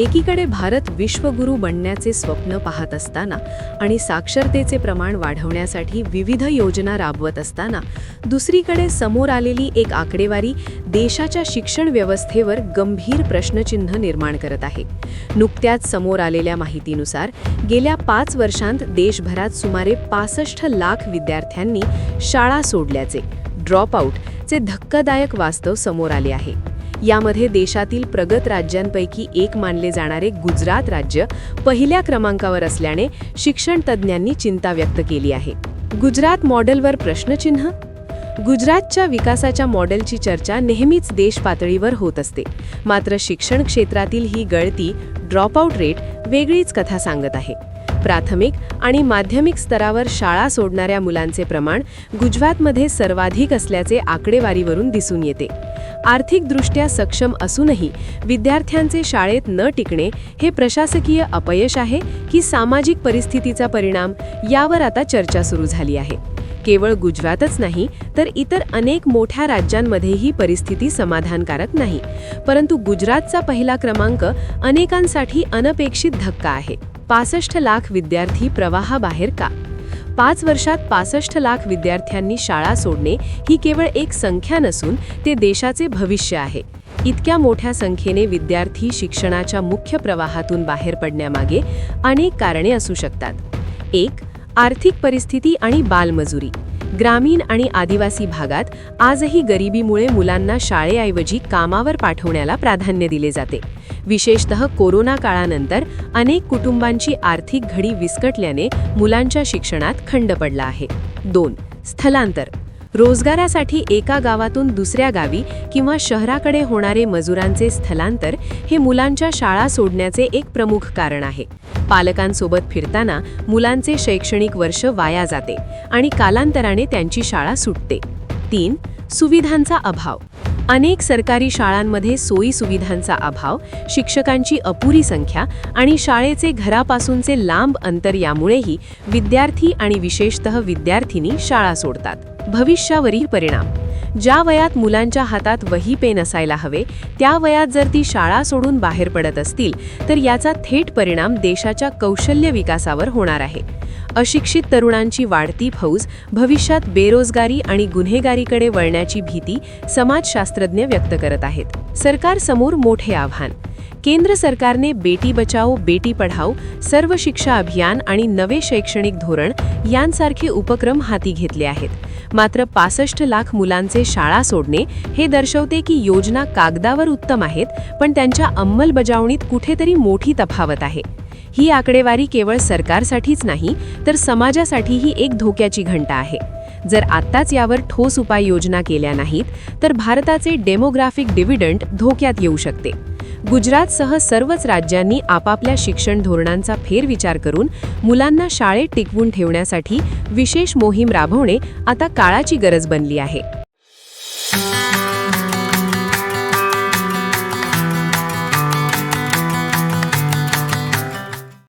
एकीकडे भारत विश्वगुरू बनण्याचे स्वप्न पाहत असताना आणि साक्षरतेचे प्रमाण वाढवण्यासाठी विविध योजना राबवत असताना दुसरीकडे समोर आलेली एक आकडेवारी देशाच्या शिक्षण व्यवस्थेवर गंभीर प्रश्नचिन्ह निर्माण करत आहे. नुकत्याच समोर आलेल्या माहितीनुसार गेल्या पाच वर्षांत देशभरात सुमारे पासष्ट लाख विद्यार्थ्यांनी शाळा सोडल्याचे ड्रॉपआउटचे धक्कादायक वास्तव समोर आले आहे. यामध्ये देशातील प्रगत राज्यांपैकी एक मानले जाणारे गुजरात राज्य पहिल्या क्रमांकावर असल्याने शिक्षण तज्ज्ञांनी चिंता व्यक्त केली आहे. गुजरात मॉडेलवर प्रश्नचिन्ह? गुजरातच्या विकासाच्या मॉडेलची चर्चा नेहमीच देश पातळीवर होत असते. मात्र शिक्षण क्षेत्रातील ही गळती ड्रॉपआउट रेट वेगळीच कथा सांगत आहे. प्राथमिक आणि माध्यमिक स्तरावर शाळा सोडणाऱ्या मुलांचे प्रमाण गुजरातमध्ये सर्वाधिक असल्याचे आकडेवारीवरून दिसून येते. आर्थिकदृष्ट्या सक्षम असूनही विद्यार्थ्यांचे शाळेत न टिकणे हे प्रशासकीय अपयश आहे की सामाजिक परिस्थितीचा परिणाम यावर आता चर्चा सुरू झाली आहे. केवळ गुजरातच नाही तर इतर अनेक मोठ्या राज्यांमध्ये ही परिस्थिती समाधानकारक नाही. परंतु गुजरातचा पहिला क्रमांक अनेकांसाठी अनपेक्षित धक्का आहे. पासष्ट लाख विद्यार्थी प्रवाहाबाहेर का? पाच वर्षात पासष्ट लाख विद्यार्थ्यांनी शाळा सोडणे ही केवळ एक संख्या नसून ते देशाचे भविष्य आहे. इतक्या मोठ्या संख्येने विद्यार्थी शिक्षणाच्या मुख्य प्रवाहातून बाहेर पडण्यामागे अनेक कारणे असू शकतात. एक आर्थिक परिस्थिती आणि बालमजुरी. ग्रामीण आणि आदिवासी भागात आजही गरिबीमुळे मुलांना शाळेऐवजी कामावर पाठवण्याला प्राधान्य दिले जाते. विशेषतः कोरोना काळानंतर अनेक कुटुंबांची आर्थिक घडी विस्कटल्याने मुलांच्या शिक्षणात खंड पडला आहे. दोन स्थलांतर. रोजगारासाठी एका गावातून दुसऱ्या गावी किंवा शहराकडे होणारे मजुरांचे स्थलांतर हे मुलांच्या शाळा सोडण्याचे एक प्रमुख कारण आहे. पालकांसोबत फिरताना मुलांचे शैक्षणिक वर्ष वाया जाते आणि कालांतराने त्यांची शाळा सुटते. तीन सुविधांचा अभाव. अनेक सरकारी शाळांमध्ये सोयी सुविधांचा अभाव शिक्षकांची अपुरी संख्या आणि शाळेचे घरापासूनचे लांब अंतर यामुळेही विद्यार्थी आणि विशेषतः विद्यार्थिनी शाळा सोडतात. भविष्यावरील परिणाम. ज्या वयात मुलांच्या हातात वही पेन असायला हवे त्या वयात जर ती शाळा सोडून बाहेर पडत असतील तर याचा थेट परिणाम देशाच्या कौशल्य विकासावर होणार आहे. अशिक्षित तरुणांची वाढती फौज भविष्यात बेरोजगारी आणि गुन्हेगारीकडे वळण्याची भीती समाजशास्त्रज्ञ व्यक्त करत आहेत. सरकारसमोर मोठे आव्हान. केंद्र सरकारने बेटी बचाओ बेटी पढाओ सर्व शिक्षा अभियान आणि नवे शैक्षणिक धोरण यांसारखे उपक्रम हाती घेतले आहेत. मात्र पासष्ट लाख मुलांचे शाळा सोडणे हे दर्शवते की योजना कागदावर उत्तम आहेत पण त्यांच्या अंमलबजावणीत कुठेतरी मोठी तफावत आहे. ही आकडेवारी केवळ सरकारसाठीच नाही तर समाजासाठीही एक धोक्याची घंटा आहे. जर आत्ताच यावर ठोस उपाययोजना केल्या नाहीत तर भारताचे डेमोग्राफिक डिव्हिडंट धोक्यात येऊ शकते. गुजरातसह सर्वच राज्यांनी आपापल्या शिक्षण धोरणांचा फेरविचार करून मुलांना शाळेत टिकवून ठेवण्यासाठी विशेष मोहीम राबवणे आता काळाची गरज बनली आहे.